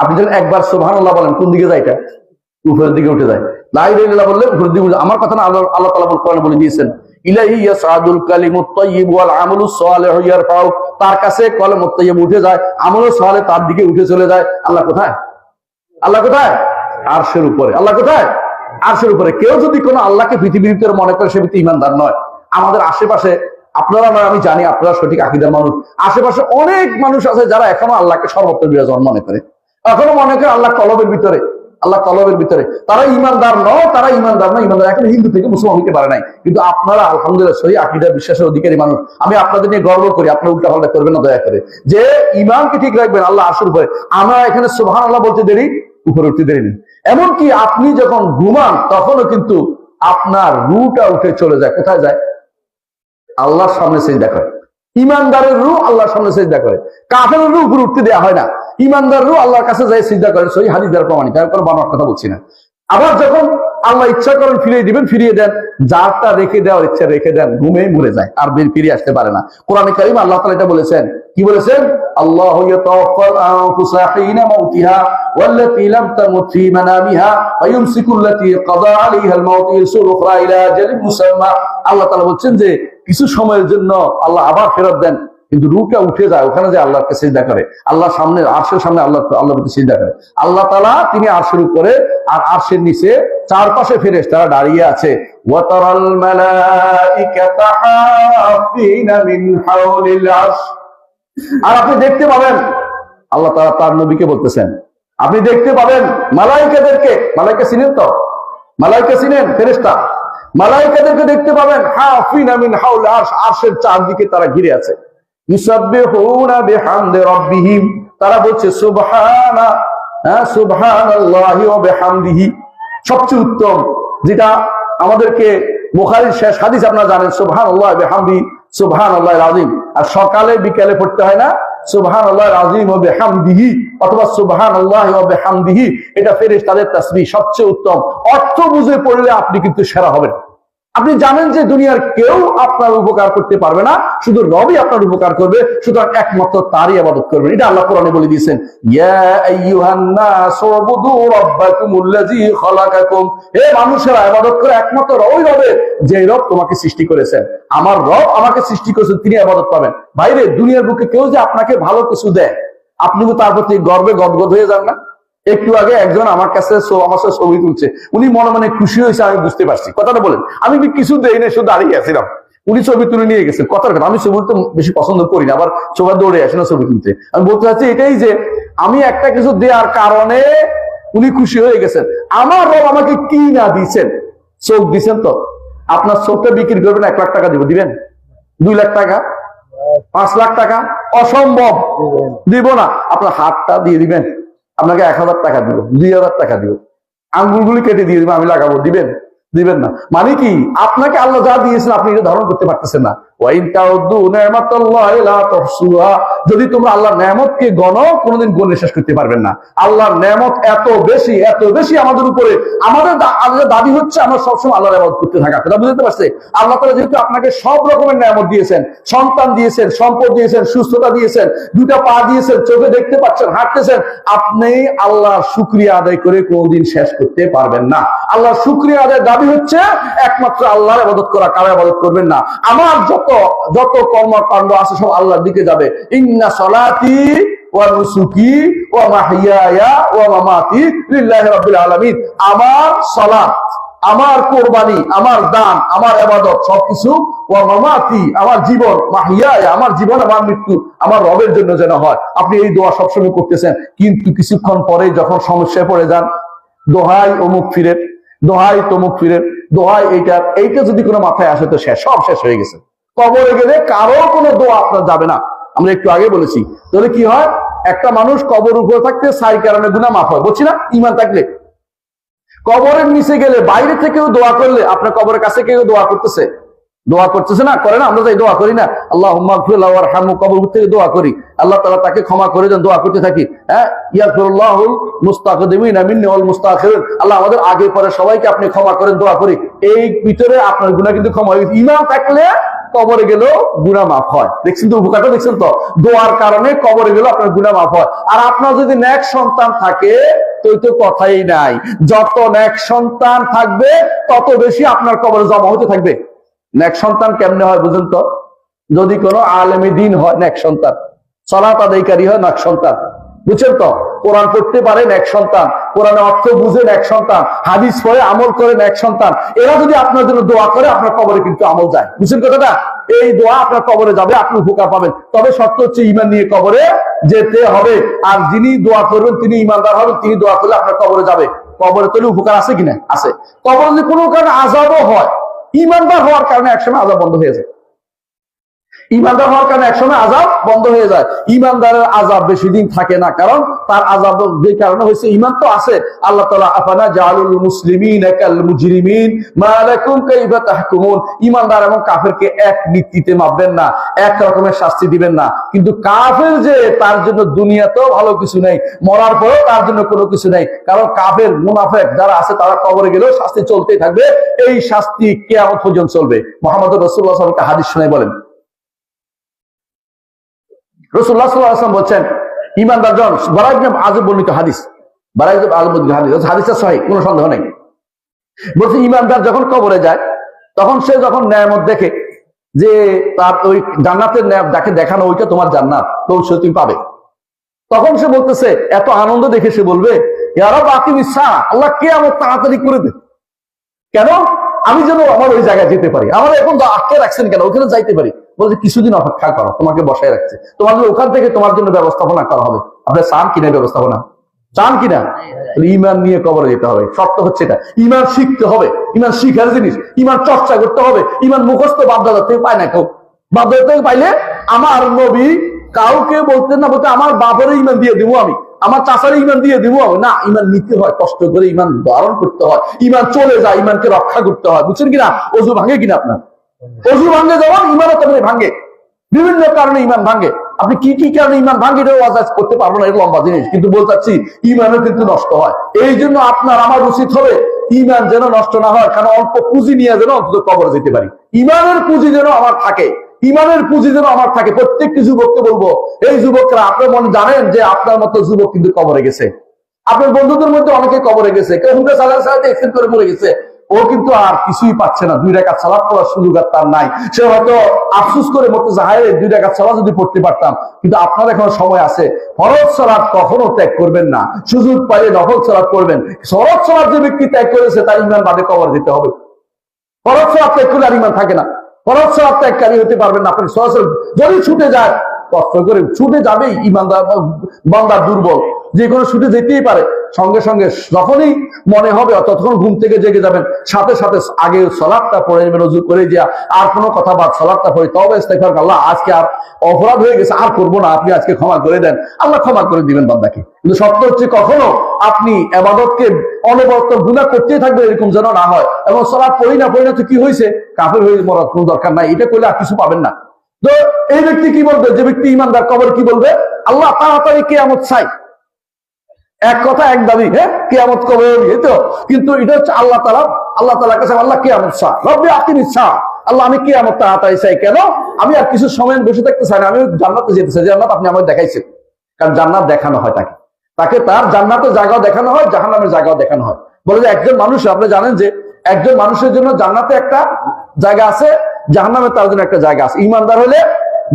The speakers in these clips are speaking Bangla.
আপনি যখন একবার সুবহান আল্লাহ বলেন, কোন দিকে যায় এটা? উপরের দিকে উঠে যায়। লাই লাইলা বললে উপরের দিকে আমার কথা না, আল্লাহ আল্লাহ তালা বলে দিয়েছেন তার কাছে উঠে যায় সালেহ তার দিকে উঠে চলে যায়। আল্লাহ কোথায়? আল্লাহ কোথায়? আরশের উপরে। আল্লাহ কোথায়? আরশের উপরে। কেউ যদি কোনো আল্লাহকে পৃথিবীর মনে করে সে ইমানদার নয়। আমাদের আশেপাশে, আপনারা নয়, আমি জানি আপনারা সঠিক আকিদার মানুষ। আশেপাশে অনেক মানুষ আছে যারা এখনও আল্লাহকে সর্বত্র বিরাজমান মনে করে। এখনও মনে করে আল্লাহ কলবের ভিতরে, আল্লাহ কলবের ভিতরে। তারা ইমানদার নয় তারা ইমানদার নয় ইমানদার এখন হিন্দু থেকে মুসলমান হইতে পারে নাই। কিন্তু আপনারা, আলহামদুলিল্লাহ, সহি আকিদা, বিশ্বাসের অধিকারী মানুষ। আমি আপনাদের নিয়ে গর্ব করি আপনার উল্টা পাল্টা করবেন না, দয়া করে। যে ইমানকে ঠিক রাখবেন, আল্লাহ আসর উপরে আমরা এখানে সুবহান আল্লাহ বলতে দেরি, উপরে উঠতে দেরি নেই। এমনকি আপনি যখন ঘুমান, তখনও কিন্তু আপনার রুটা উঠে চলে যায়। কোথায় যায়? আল্লাহর সামনে সেজদা করে। ইমানদারের রু আল্লাহর সামনে সেজদা করে। কাফের রু উপরে উঠতে দেওয়া হয় না। ইমানদার রু আল্লাহর কাছে যায় সিজদা করে সই হাদিস দ্বারা প্রমাণিত, আমি কোনো বানোয়ার কথা বলছি না। আবার যখন আল্লাহ ইচ্ছা করেন ফিরিয়ে দিবেন, ফিরিয়ে দেন, যারটা রেখে দেওয়ার ইচ্ছা রেখে দেন ঘুমেই মরে যায়, আর বের ফিরে আসতে পারে না। কোরআনে কারিম আল্লাহ তাআলা এটা বলেছেন। কি বলেছেন? আল্লাহ আল্লাহ তাআলা বলছেন যে, কিছু সময়ের জন্য আল্লাহ আবার ফেরত দেন। কিন্তু রুটা উঠে যায়, ওখানে যে আল্লাহকে সিজদা করে। আল্লাহ সামনে, আরশের সামনে আল্লাহ আল্লাহ প্রতি সিজদা করে। আল্লাহ তাআলা তিনি আরশের উপরে আর আরশের নিচে চারপাশে ফেরেশ তারা দাঁড়িয়ে আছে। আর আপনি দেখতে পাবেন, আল্লাহ তাআলা তার নবীকে বলতেছেন, আপনি দেখতে পাবেন মালাইকাদেরকে, মালাইকা চিনেন তো? মালাইকা চিনেন, ফেরেশতা? মালাইকাদেরকে দেখতে পাবেন হাফিনা মিন হাওল আরশ, আরশের চারদিকে তারা ঘিরে আছে। বিহামদি তারা বলছে, সুবহানা হ্যাঁ সুবহানাল্লাহি ওয়া বিহামদিহি। সবচেয়ে উত্তম, যেটা আমাদেরকে বুখারীর শেষ হাদিস আপনারা জানেন, সুবহানাল্লাহি ওয়া বিহামদিহি সুবহানাল্লাহিল আযীম। আর সকালে বিকালে পড়তে হয় না, সুবহানাল্লাহিল আযীম ওয়া বিহামদিহি, অথবা সুবহানাল্লাহি ওয়া বিহামদিহি, এটা ফেরেশতাদের তাসবিহ, সবচেয়ে উত্তম। অর্থ বুঝে পড়লে আপনি কিন্তু সেরা হবেন। আপনি জানেন যে দুনিয়ার কেউ আপনার উপকার করতে পারবে না, শুধু রবি আপনার উপকার করবে, সুতরাং একমাত্র তারই আবাদত করবেন। এটা আল্লাহ কোরআনে বলে দিয়েছেন হে মানুষেরা ইবাদত করে একমাত্র ওই রবের যে রব তোমাকে সৃষ্টি করেছেন। আমার রব আমাকে সৃষ্টি করেছেন, তিনি ইবাদত পাবেন। বাইরে দুনিয়ার বুকে কেউ যে আপনাকে ভালো কিছু দেয়, আপনি তার প্রতি গর্বে গদগদ হয়ে যান না? একটু আগে একজন আমার কাছে আমার সাথে ছবি তুলছে। উনি মনে মনে খুশি হয়েছে, আমি বুঝতে পারছি। কথাটা বলেন, আমি কিছু দেই না শুধু দাঁড়িয়ে আছিলাম উনি ছবি তুলে নিয়ে গেছে, কথার কথা। আমি ছবি তো বেশি পছন্দ করি না, আবার সবাই দৌড়ে আসে না ছবি তুলতে। আমি বলতে চাচ্ছি এটাই যে, আমি একটা কিছু দেওয়ার কারণে উনি খুশি হয়ে গেছেন। আমার রব আমাকে কি না দিয়েছেন? চোখ দিছেন তো? আপনার চোখটা বিক্রি করবেন, এক লাখ টাকা দিব, দিবেন? দুই লাখ টাকা? পাঁচ লাখ টাকা? অসম্ভব। দিব না। আপনার হাতটা দিয়ে দিবেন। আপনাকে এক হাজার টাকা দিব, দুই হাজার টাকা দিব। আঙ্গুলগুলি কেটে দিয়ে দিব, আমি লাগাবো, দিবেন? দিবেন না। মানে কি? আপনাকে আল্লাহ যা দিয়েছেন, আপনি এটা ধারণ করতে পারতেছেন না। যদি তোমরা আল্লাহর নেয়ামতকে গণো কোনোদিন গণে শেষ করতে পারবেন না। আল্লাহর নেয়ামত এত বেশি এত বেশি আমাদের উপরে। আমাদের দাবি হচ্ছে আমরা সবসময় আল্লাহর নেয়ামত করতে থাকা। কথা বুঝতে পারছে আল্লাহ তাআলা যেহেতু আপনাকে সব রকমের নেয়ামত দিয়েছেন, সন্তান দিয়েছেন, সম্পদ দিয়েছেন, সুস্থতা দিয়েছেন দুটা পা দিয়েছেন, চোখে দেখতে পাচ্ছেন, হাঁটতেছেন, আপনি আল্লাহ শুক্রিয়া আদায় করে কোনোদিন শেষ করতে পারবেন না। আল্লাহ শুক্রিয়া আদায় দাবি হচ্ছে একমাত্র আল্লাহর আবাদত করা। কারও আবাদত করবেন না। আমার যত যত কর্মকাণ্ড আছে সব আল্লাহর দিকে যাবে। ইন্না সলাতি আমার রবের জন্য যেন হয়। আপনি এই দোয়া সবসময় করতেছেন, কিন্তু কিছুক্ষণ পরে যখন সমস্যায় পড়ে যান, দোহাই অমুক ফিরে, দোহাই তমুক ফিরে, দোহাই এইটা এইটা যদি কোনো মাথায় আসে তো শেষ সব শেষ হয়ে গেছে। কবরে গেলে কারও কোনো দোয়া আপনার যাবে না। আমরা একটু আগে বলেছি। তাহলে কি হয়? একটা মানুষ কবর উপরে থাকতে সাই কারণে গুণা মাফ হয়। বলছি না? ইমান থাকলে। কবরের নিচে গেলে বাইরে থেকেও দোয়া করলে, আপনার কবরের কাছে কেউ দোয়া করতেছে? দোয়া করতেছে না? করে না? আমরা তাই দোয়া করি না? আল্লাহ হামু কবর থেকে দোয়া করি। আল্লাহ তালা তাকে ক্ষমা করে দেন, দোয়া করতে থাকি। হ্যাঁ? ইয়াকুল্লাহুল ওয়াল আল্লাহ আমাদের আগে পরে সবাইকে আপনি ক্ষমা করেন, দোয়া করি। এই ভিতরে আপনার গুনাহ কিন্তু ক্ষমা হয়ে ইমান থাকলে কবরে গেলেও গুণা মাফ হয়। দেখছেন তো উপকারটা? দেখছেন তো? দোয়ার কারণে কবরে গেলেও আপনার গুণা মাফ হয়। আর আপনার যদি ন্যাক সন্তান থাকে, তো তো কথাই নাই। যত ন্যাক সন্তান থাকবে, তত বেশি আপনার কবরে জমা হতে থাকবে। ন্যাক সন্তান কেমনে হয় বুঝুন তো? যদি কোনো আলেমী দিন হয় ন্যাক সন্তান। সলাত আদায়কারী হয় ন্যাক সন্তান। বুঝছেন তো? কোরআন পড়তে পারেন এক সন্তান, কোরআনের অর্থ বুঝেন এক সন্তান, হাদিস পড়ে আমল করেন এক সন্তান। এরা যদি আপনার জন্য দোয়া করে, আপনার কবরে কিন্তু আমল যায়। বুঝছেন কথাটা? এই দোয়া আপনার কবরে যাবে, আপনি উপকার পাবেন। তবে শর্ত হচ্ছে ইমান নিয়ে কবরে যেতে হবে। আর যিনি দোয়া করবেন, তিনি ইমানদার হবেন, তিনি দোয়া করলে আপনার কবরে যাবে। কবরে তৈরি উপকার আছে কিনা আছে। কবরে যদি কোনো কারণে আজাবও হয় ইমানদার হওয়ার কারণে একসময় আজাব বন্ধ হয়ে যায়। ইমানদার হওয়ার কারণে একসময় আজাব বন্ধ হয়ে যায়। ইমানদারের আজাব বেশি দিন থাকে না, কারণ তার আজাব যে কারণে হয়েছে ইমান তো আছে। আল্লাহ তালা আফানা জালুল মুসলিমিন একাল মুজরিমিন মালাকুম কাইফা তাহকুমুন। ইমানদার এবং কাফেরকে এক নীতিতে মাপবেন না, এক রকমের শাস্তি দিবেন না। কিন্তু কাফের যে, তার জন্য দুনিয়াতেও ভালো কিছু নেই, মরার পরেও তার জন্য কোনো কিছু নেই। কারণ কাফের, মুনাফেক যারা আছে, তারা কবরে গেলেও শাস্তি চলতেই থাকবে। এই শাস্তি কেয়ামত পর্যন্ত চলবে। মোহাম্মদ রসুল্লাহ সাল্লামকে হাদিস শোনাই বলেন। বলছেন, ইমানদার জন বারাইব আজব বর্ণিত হাদিস। বর্ণিত হাদিস হাদিসের সহি সন্দেহ নেই। বলছে, ইমানদার যখন কবরে যায়, তখন সে যখন ন্যায়ামত দেখে যে তার ওই জান্নাতের ন্যায় দেখানো ওইটা তোমার জান্নাত, তো সে তুমি পাবে। তখন সে বলতেছে, এত আনন্দ দেখে সে বলবে ইয়ারা বাকি মিশা আল্লাহ কে আমার তাড়াতাড়ি করে দে। কেন? আমি যেন আমার ওই জায়গায় যেতে পারি। আমার এখন আটকে রাখছেন কেন? ওখানে যাইতে পারি। বলছে, কিছুদিন অপেক্ষা করো, তোমাকে বসায় রাখছে। তোমার জন্য ওখান থেকে তোমার জন্য ব্যবস্থাপনা করা হবে। আপনার চান কিনা ব্যবস্থাপনা? চান কিনা? ইমান নিয়ে কবরে যেতে হবে। শর্ত হচ্ছে এটা, ইমান শিখতে হবে। ইমান শিখার জিনিস, ইমান চর্চা করতে হবে। ইমান মুখস্থ বাপদাদার থেকে পায় না কেউ। বাপদাদার থেকে পাইলে আমার নবী কাউকে বলতেন না বলতে আমার বাপের ইমান দিয়ে দিব আমি। আমার চাষার ইমান দিয়ে দিব না, ইমান নিতে হয়, কষ্ট করে ইমান ধারণ করতে হয়। ইমান চলে যায়, ইমানকে রক্ষা করতে হয়। বুঝছেন কিনা? অজু ভাঙে কিনা আপনার? অজু ভাঙে যেমন ইমানও তেমনি ভাঙে। বিভিন্ন কারণে ইমান ভাঙে। আপনি কি কি কারণে ইমান ভাঙে করতে পারব না এটা লম্বা জিনিস। কিন্তু বলতে চাচ্ছি, ইমানও কিন্তু নষ্ট হয়। এই জন্য আপনার, আমার উচিত হবে, ইমান যেন নষ্ট না হয়, কারণ অল্প পুঁজি নিয়ে যেন অন্তত কবরে যেতে পারি। ইমানের পুঁজি যেন আমার থাকে। ইমানের পুঁজি যেন আমার থাকে, প্রত্যেকটি যুবককে বলব, এই যুবকরা, আপনার মনে জানেন যে আপনার মতো যুবক কিন্তু কবরে গেছে। আপনার বন্ধুদের মধ্যে অনেকে কবরে গেছে, কেউ হুমকা সালার সাথে এক্সিডেন্ট করে মরে গেছে। ও কিন্তু আর কিছুই পাচ্ছে না, দুই টাকা সালাদ পড়ার সুযোগ আর তার নাই। সে হয়তো আফসুস করে মরতে হায় দুই টাকা সালাদ যদি পড়তে পারতাম, কিন্তু আপনার এখন সময় আছে। ফরজ সালাদ কখনো ত্যাগ করবেন না। সুযোগ পাইলে নফল সালাদ করবেন ফরজ সালাদ যে ব্যক্তি ত্যাগ করেছে, তার ইমান বাদে কবর দিতে হবে। ফরজ সালাদ ত্যাগ করলে আর ইমান থাকে না। ফরজ সালাদ ত্যাগকারী হতে পারবেন না। আপনি সরাসরি যদি ছুটে যায় কষ্ট করে ছুটে যাবেই, ইমানদার বান্দার দুর্বল। যে কোনো ছুটে যেতেই পারে। সঙ্গে সঙ্গে যখনই মনে হবে, ততক্ষণ ঘুম থেকে জেগে যাবেন। সাথে সাথে আগে সলাদটা পড়ে নেবেন উজু করে যা আর কোনো কথা বাদ সলাদটা পড়ে। তবে ইস্তেগফার আল্লাহ আজকে আর অপরাধ হয়ে গেছে, আর করব না। আপনি আজকে ক্ষমা করে দেন। আল্লাহ ক্ষমা করে দিবেন বান্দাকে। কিন্তু সত্য হচ্ছে কখনো আপনি এবাদতকে অনবরত গুণা করতেই থাকবে এরকম যেন না হয়। এবং সলাদ পড়ি না পড়ি না তো কি হয়েছে? কাফের হয়ে মরার কোনো দরকার নাই। এটা করলে আর কিছু পাবেন না। তো এই ব্যক্তি কি বলবে? যে ব্যক্তি ইমানদার, কবর কি বলবে? আল্লাহ তাড়াতাড়ি কে আমত চাই। এক কথা, এক দাবি হ্যাঁ? কেয়ামত কবে তো? কিন্তু এটা হচ্ছে আল্লাহ তালা আল্লাহ তালার কাছে আল্লাহ কেয়ামত শাহ রব্বি আকিনি শাহ আল্লাহ, আমি কেয়ামত তাড়াতাড়ি চাই। কেন? আমি আর কিছু সময় বসে থাকতে চাই না। আমি জান্নাতে যেতে চাই। জান্নাত আপনি আমাকে দেখাইছেন। কারণ জান্নাত দেখানো হয় তাকে। তাকে তার জান্নাতের জায়গাও দেখানো হয়, জাহান্নামের জায়গাও দেখানো হয়। বলে যে একজন মানুষ, আপনি জানেন যে একজন মানুষের জন্য জান্নাতে একটা জায়গা আছে, জাহান্নামে তার জন্য একটা জায়গা আছে। ইমানদার হলে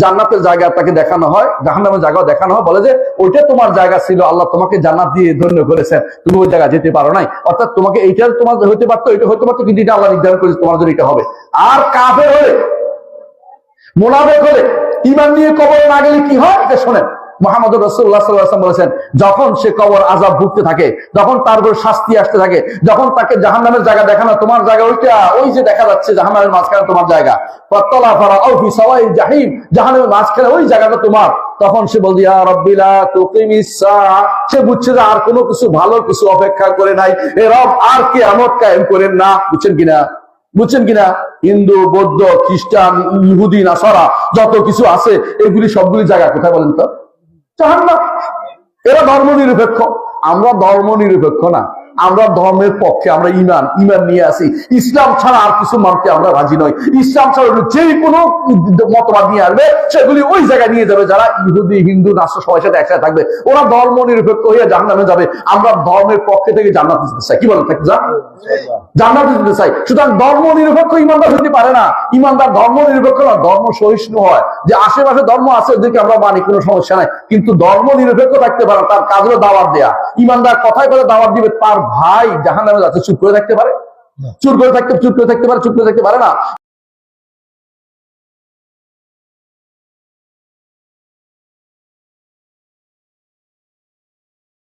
জান্নাতের জায়গা তাকে দেখানো হয়, জাহান্নামের জায়গাও দেখানো হয়। বলে যে, ওইটা তোমার জায়গা ছিল, আল্লাহ তোমাকে জান্নাত দিয়ে ধন্য করেছেন। তুমি ওই জায়গা যেতে পারো নাই। অর্থাৎ তোমাকে এইটা তোমার হতে পারতো এটা হতে পারতো, কিন্তু এটা আল্লাহ নির্ধারণ করেছে তোমার জন্য এটা হবে। আর কাফের হলে মোনাবেক হলে ইমান নিয়ে কবর না গেলে কি হয়? এটা শোনেন। মোহাম্মদ রসুল্লাহ সাল্লাম বলেছেন, যখন সে কবর আজাব ভুগতে থাকে, যখন তার উপর শাস্তি আসতে থাকে, যখন তাকে জাহান নামের জায়গা দেখানো, তোমার জায়গা ওইটা ওই যে দেখা যাচ্ছে জাহান নামের মাঝখানে তোমার জায়গা। পত্তলা ফারা ঔফি সবাই জাহিম জাহানের মাঝখানে ওই জায়গাটা তোমার। তখন সে বলছে ইয়া রব্বিলা সে বুঝছে যে আর কোনো কিছু ভালো কিছু অপেক্ষা করে নাই। এ রব আর কি আমত কায়েম করেন না। বুঝছেন কিনা? বুঝছেন কিনা? হিন্দু, বৌদ্ধ, খ্রিস্টান, ইহুদি, নাসারা, যত কিছু আছে, এগুলি সবগুলি জায়গা কোথায় বলেন তো? জাহান্নাম। এরা ধর্ম নিরপেক্ষ আমরা ধর্ম নিরপেক্ষ না। আমরা ধর্মের পক্ষে, আমরা ইমান ইমান নিয়ে আসি। ইসলাম ছাড়া আর কিছু মানতে আমরা রাজি নই। ইসলাম ছাড়া যে কোনো মতবাদ নিয়ে আসবে, সেগুলি ওই জায়গায় নিয়ে যাবে যারা ইহুদি, হিন্দু রাষ্ট্র সবার সাথে একসাথে থাকবে। ওরা ধর্ম নিরপেক্ষ হয়ে জাহান্নামে যাবে। আমরা ধর্মের পক্ষে থেকে জান্নাত দিতে চাই। কি বলেন থাকতে যা জান্নাত দিতে চাই। সুতরাং ধর্ম নিরপেক্ষ ইমানদার হতে পারে না। ইমানদার ধর্ম নিরপেক্ষ না, ধর্ম সহিষ্ণু হয়। যে আশেপাশে ধর্ম আছে, ওদেরকে আমরা মানি, কোনো সমস্যা নাই। কিন্তু ধর্ম নিরপেক্ষ থাকতে পারে তার কাজ হলো দাওয়াত দেয়া। ইমানদার কথায় কথা দাওয়াত দিবে তার ভাই জাহান নামে যাচ্ছে চুপ করে থাকতে পারে। চুপ করে থাকতে চুপ করে থাকতে পারে চুপ করে থাকতে পারে না।